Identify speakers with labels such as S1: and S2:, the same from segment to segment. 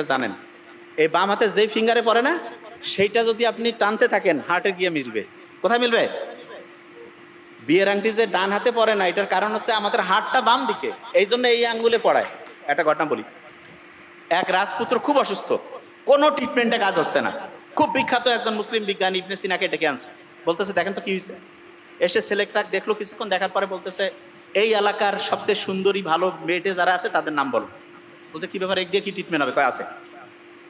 S1: এটা জানেন। এই বাম হাতে যেই ফিঙ্গারে পড়ে না, সেইটা যদি আপনি টানতে থাকেন হার্টে গিয়ে মিলবে। কোথায় মিলবে? বিয়ের আংটি যে ডান হাতে পড়ে না, এটার কারণ হচ্ছে আমাদের হাতটা বাম দিকে, এই জন্য এই আঙ্গুলে পড়ায়। একটা ঘটনা বলি। এক রাজপুত্র খুব অসুস্থ, কোনো ট্রিটমেন্টে কাজ হচ্ছে না। খুব বিখ্যাত একজন মুসলিম বিজ্ঞানী ইবনে সিনাকে ডেকে আনছে। বলতেছে, দেখেন তো কি হয়েছে এসে ছেলেটা দেখল, কিছুক্ষণ দেখার পরে বলতেছে, এই এলাকার সবচেয়ে সুন্দরী, ভালো মেয়েটে যারা আছে, তাদের নাম বলো। বলছে, কি ব্যাপার? এক দিয়ে কি ট্রিটমেন্ট হবে? কয়, আছে।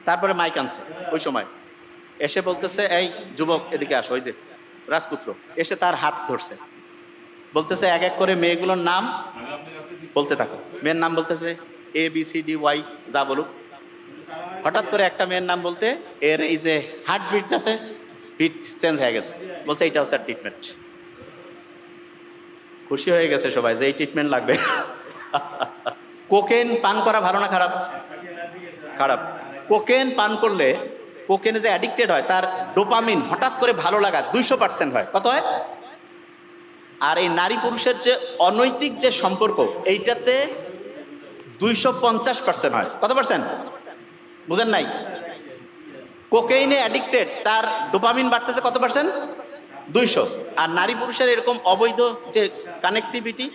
S1: তারপরে মাইক আনছে, ওই সময়। এসে বলতেছে, এই যুবক, এদিকে আসো, ওই যে রাজপুত্র। এসে তার হাত ধরছে। বলতেছে, এক এক করে মেয়েগুলোর নাম বলতে থাকো। মেয়ের নাম বলতেছে, A, B, C, D, Y, যা বলুক। হঠাৎ করে একটা মেয়ের নাম বলতে, এর এই যে হার্ট বিট আছে বিট চেঞ্জ হয়ে গেছে। বলছে, এইটা হচ্ছে ট্রিটমেন্ট খুশি হয়ে গেছে সবাই যে এই ট্রিটমেন্ট লাগবে। কোকেন পান করা ভালো না খারাপ? খারাপ। কোকেন পান করলে কোকেনে যে অ্যাডিক্টেড হয়, তার ডোপামিন হঠাৎ করে ভালো লাগা দুইশো পার্সেন্ট হয়। কত হয়? আর এই নারী পুরুষের যে অনৈতিক যে সম্পর্ক, এইটাতে দুইশো পঞ্চাশ পার্সেন্ট হয়। কত পার্সেন্ট বুঝেন নাই? কোকেইনে অ্যাডিক্টেড তার ডোপামিন বাড়তেছে কত পার্সেন্ট দুইশো। আর নারী পুরুষের এরকম অবৈধ যে কানেক্টিভিটি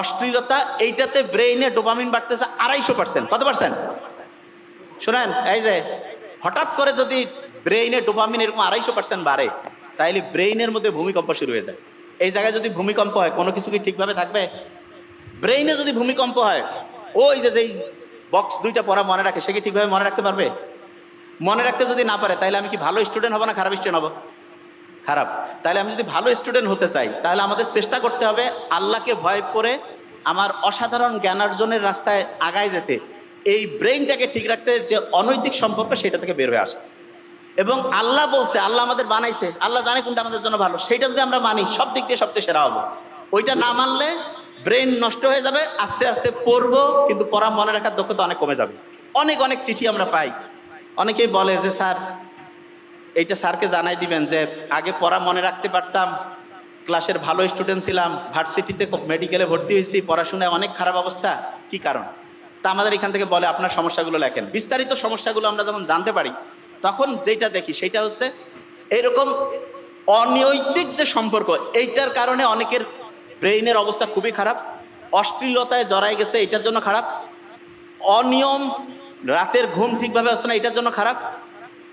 S1: অশ্লীলতা এইটাতে ব্রেইনে ডোপামিন বাড়তেছে আড়াইশো পার্সেন্ট কত পার্সেন্ট শোনেন, এই যে, হঠাৎ করে যদি ব্রেইনে ডোপামিন এরকম আড়াইশো পার্সেন্ট বাড়ে, তাইলে ব্রেইনের মধ্যে ভূমিকম্প শুরু হয়ে যায়। এই জায়গায় যদি ভূমিকম্প হয়, কোনো কিছু কি ঠিকভাবে থাকবে? ব্রেইনে যদি ভূমিকম্প হয়, ওই যে, যেই বক্স দুইটা পড়া মনে রাখে, সে কি ঠিকভাবে মনে রাখতে পারবে? মনে রাখতে যদি না পারে তাহলে আমি কি ভালো স্টুডেন্ট হব না খারাপ স্টুডেন্ট হব? খারাপ। তাহলে আমি যদি ভালো স্টুডেন্ট হতে চাই, তাহলে আমাদের চেষ্টা করতে হবে আল্লাহকে ভয় করে আমার অসাধারণ জ্ঞানার্জনের রাস্তায় আগায় যেতে। এই ব্রেইনটাকে ঠিক রাখতে যে অনৈতিক সম্পর্ক, সেটা থেকে বের হয়ে আসে। এবং আল্লাহ বলছে, আল্লাহ আমাদের বানাইছে। আল্লাহ জানে কোনটা আমাদের জন্য ভালো। সেটা যদি আমরা মানি, সব দিক দিয়ে সবচেয়ে সেরা হব। ওইটা না মানলে ব্রেন নষ্ট হয়ে যাবে, আস্তে আস্তে পড়ব, কিন্তু পড়া মনে রাখার দক্ষতা অনেক কমে যাবে। অনেক অনেক চিঠি আমরা পাই। অনেকেই বলে যে, স্যার এইটা স্যারকে জানাই দিবেন যে আগে পড়া মনে রাখতে পারতাম, ক্লাসের ভালো স্টুডেন্ট ছিলাম, ভার্সিটিতে মেডিকেলে ভর্তি হয়েছি, পড়াশোনায় অনেক খারাপ অবস্থা, কি কারণ? তা আমাদের এখান থেকে বলে আপনার সমস্যাগুলো লেখেন। বিস্তারিত সমস্যাগুলো আমরা যখন জানতে পারি, তখন যেটা দেখি সেটা হচ্ছে এরকম অনৈতিক যে সম্পর্ক, এইটার কারণে অনেকের ব্রেইনের অবস্থা খুবই খারাপ, অশ্লীলতায় জড়াই গেছে, এটার জন্য খারাপ, অনিয়ম, রাতের ঘুম ঠিকভাবে আসছে না, এটার জন্য খারাপ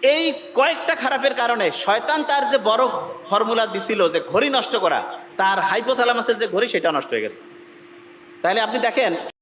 S1: এই কয়েকটা খারাপের কারণে শয়তান তার যে বড় ফর্মুলা দিছিল যে ঘড়ি নষ্ট করা, তার হাইপোথ্যালামাসের যে ঘড়ি সেটা নষ্ট হয়ে গেছে। তাহলে আপনি দেখেন